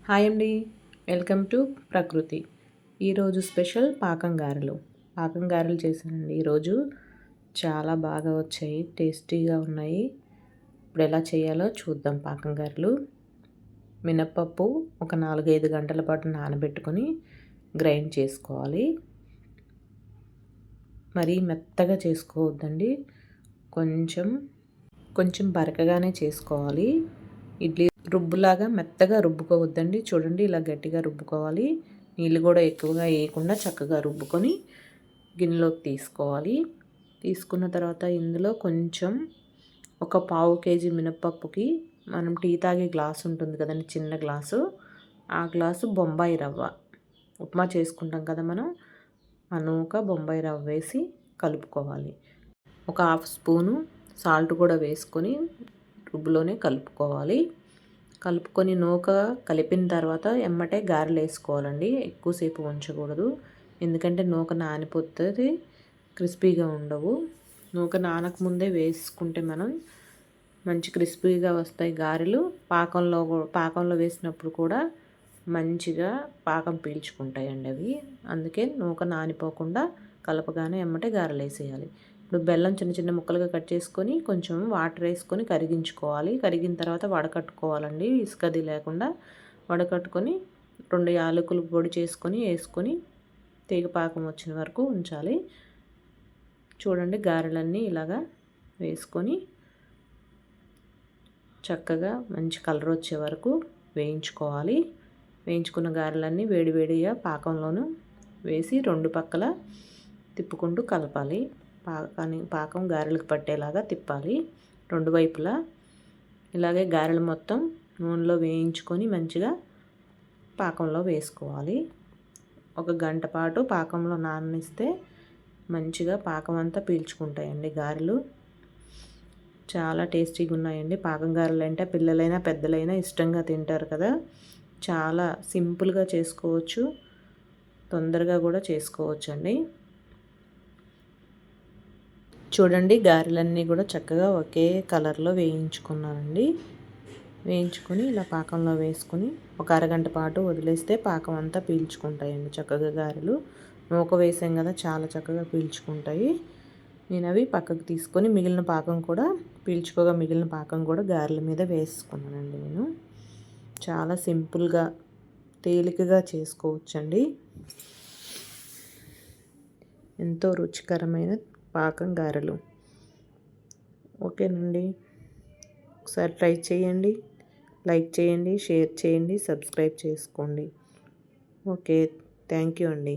Hi అండి. Welcome to ప్రకృతి. ఈరోజు స్పెషల్ పాకం గారెలు. పాకం గారెలు చేశానండి. ఈరోజు చాలా బాగా వచ్చాయి. టేస్టీగా ఉన్నాయి. ఇప్పుడు ఎలా చేయాలో చూద్దాం పాకం గారెలు. మినప్పప్పు ఒక నాలుగైదు గంటల పాటు నానబెట్టుకొని గ్రైండ్ చేసుకోవాలి. మరీ మెత్తగా చేసుకోవద్దండి. కొంచెం కొంచెం బరకగానే చేసుకోవాలి. ఇడ్లీ రుబ్బులాగా మెత్తగా రుబ్బుకోవద్దండి. చూడండి ఇలా గట్టిగా రుబ్బుకోవాలి. నీళ్ళు కూడా ఎక్కువగా వేయకుండా చక్కగా రుబ్బుకొని గిన్నెలోకి తీసుకోవాలి. తీసుకున్న తర్వాత ఇందులో కొంచెం ఒక పావు కేజీ మినప్పప్పుకి మనం టీ తాగే గ్లాస్ ఉంటుంది కదండి చిన్న గ్లాసు. ఆ గ్లాసు బొంబాయి రవ్వ. ఉప్మా చేసుకుంటాం కదా మనం. అనూక బొంబాయి రవ్వ వేసి కలుపుకోవాలి. ఒక హాఫ్ స్పూను సాల్ట్ కూడా వేసుకొని రుబ్బులోనే కలుపుకోవాలి. కలుపుకొని నూక కలిపిన తర్వాత ఎమ్మటే గారెలు వేసుకోవాలండి ఎక్కువసేపు ఉంచకూడదు. ఎందుకంటే నూక నానిపోతుంది క్రిస్పీగా ఉండవు. నూక నానక ముందే వేసుకుంటే మనం మంచి క్రిస్పీగా వస్తాయి గారెలు. పాకంలో పాకంలో వేసినప్పుడు కూడా మంచిగా పాకం పీల్చుకుంటాయండి అవి. అందుకే నూక నానిపోకుండా కలపగానే ఎమ్మటే గారెలు వేసేయాలి ఇప్పుడు బెల్లం చిన్న చిన్న ముక్కలుగా కట్ చేసుకొని కొంచెం వాటర్ వేసుకొని కరిగించుకోవాలి. కరిగిన తర్వాత వడకట్టుకోవాలండి. ఇసుకది లేకుండా వడకట్టుకొని రెండు యాలకులు పొడి చేసుకొని వేసుకొని తీగ పాకం వచ్చిన వరకు ఉంచాలి. చూడండి గారెలన్నీ ఇలాగా వేసుకొని చక్కగా మంచి కలర్ వచ్చే వరకు వేయించుకోవాలి. వేయించుకున్న గారెలన్నీ వేడివేడిగా పాకంలోను వేసి రెండు పక్కల తిప్పుకుంటూ కలపాలి. పాకాన్ని పాకం గారెలకు పట్టేలాగా తిప్పాలి. రెండు వైపులా ఇలాగే గారెలు మొత్తం నూనెలో వేయించుకొని మంచిగా పాకంలో వేసుకోవాలి. ఒక గంట పాటు పాకంలో నాననిస్తే మంచిగా పాకం అంతా పీల్చుకుంటాయండి గారెలు. చాలా టేస్టీగా ఉన్నాయండి. పాకం గారెలు అంటే పిల్లలైనా పెద్దలైనా ఇష్టంగా తింటారు కదా. చాలా సింపుల్గా చేసుకోవచ్చు. తొందరగా కూడా చేసుకోవచ్చు అండి చూడండి గారెలన్నీ కూడా చక్కగా ఒకే కలర్లో వేయించుకున్నానండి. వేయించుకొని ఇలా పాకంలో వేసుకుని ఒక అరగంట పాటు వదిలేస్తే పాకం అంతా పీల్చుకుంటాయండి చక్కగా గారెలు. నూక వేసాం కదా చాలా చక్కగా పీల్చుకుంటాయి. నేను అవి పక్కకు తీసుకొని మిగిలిన పాకం కూడా పీల్చుకోగా మిగిలిన పాకం కూడా గారెల మీద వేసుకున్నానండి నేను. చాలా సింపుల్గా తేలికగా చేసుకోవచ్చండి. ఎంతో రుచికరమైన పాకం గారెలు ఓకేనండి. ఒకసారి ట్రై చేయండి. లైక్ చేయండి షేర్ చేయండి సబ్స్క్రైబ్ చేసుకోండి. ఓకే థ్యాంక్ యూ అండి.